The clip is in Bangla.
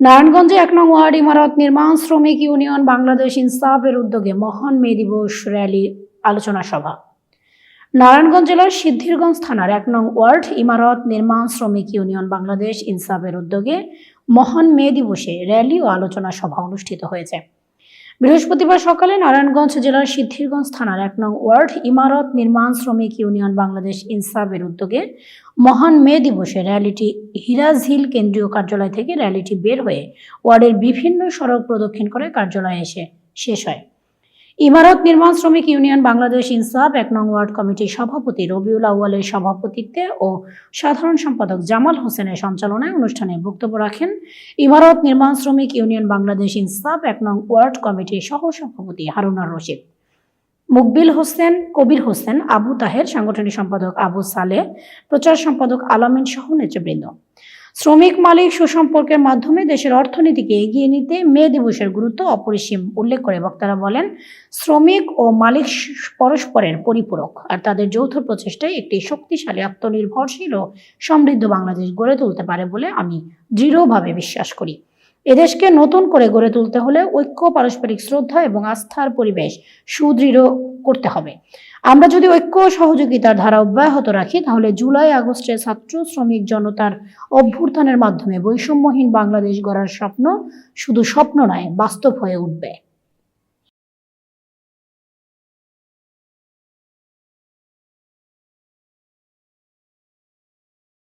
নারায়ণগঞ্জে এক নং ওয়ার্ড ইমারত নির্মাণ, শ্রমিক ইউনিয়ন, বাংলাদেশ ইনসাফের উদ্যোগে মহান মে দিবস র্যালি, আলোচনা সভা। নারায়ণগঞ্জ জেলার সিদ্ধিরগঞ্জ থানার এক নং ওয়ার্ড ইমারত নির্মাণ, শ্রমিক ইউনিয়ন, বাংলাদেশ ইনসাফের উদ্যোগে মহান মে দিবসে র্যালি ও আলোচনা সভা অনুষ্ঠিত হয়েছে। বৃহস্পতিবার সকালে নারায়ণগঞ্জ জেলার সিদ্ধিরগঞ্জ থানার এক নং ওয়ার্ড ইমারত নির্মাণ শ্রমিক ইউনিয়ন বাংলাদেশ ইনসাফের উদ্যোগে মহান মে দিবসে র্যালিটি হিরাজ হিল কেন্দ্রীয় কার্যালয় থেকে র্যালিটি বের হয়ে ওয়ার্ডের বিভিন্ন সড়ক প্রদক্ষিণ করে কার্যালয়ে এসে শেষ হয়। ইমারত নির্মাণ শ্রমিক ইউনিয়ন বাংলাদেশ ইনসাফ, এক নং ওয়ার্ড কমিটির সভাপতি রবিউল আউয়ালের সভাপতিত্বে ও সাধারণ সম্পাদক জামাল হোসেনের সঞ্চালনায় অনুষ্ঠানে বক্তব্য রাখেন ইমারত নির্মাণ শ্রমিক ইউনিয়ন বাংলাদেশ ইনসাফ, এক নং ওয়ার্ড কমিটির সহ সভাপতি হারুনার রশিদ। মুকবিল হোসেন, কবির হোসেন, আবু তাহের, সাংগঠনিক সম্পাদক আবু সালে প্রচার সম্পাদক আলামিন সহ নেতৃবৃন্দ। শ্রমিক মালিক সুসম্পর্কের মাধ্যমে দেশের অর্থনীতিকে এগিয়ে নিতে মে দিবসের গুরুত্ব অপরিসীম, উল্লেখ করে বক্তারা বলেন, শ্রমিক ও মালিক পরস্পরের পরিপূরক, আর তাদের যৌথ প্রচেষ্টায় একটি শক্তিশালী আত্মনির্ভরশীল ও সমৃদ্ধ বাংলাদেশ গড়ে তুলতে পারে বলে আমি দৃঢ়ভাবে বিশ্বাস করি। এদেশকে নতুন করে গড়ে তুলতে হলে ঐক্য, পারস্পরিক শ্রদ্ধা এবং আস্থার পরিবেশ সুদৃঢ় করতে হবে। আমরা যদি ঐক্য সহযোগিতার ধারা অব্যাহত রাখি, তাহলে জুলাই আগস্টে ছাত্র শ্রমিক জনতার অভ্যুত্থানের মাধ্যমে বৈষম্যহীন বাংলাদেশ গড়ার স্বপ্ন শুধু স্বপ্ন নয়, বাস্তব হয়ে উঠবে।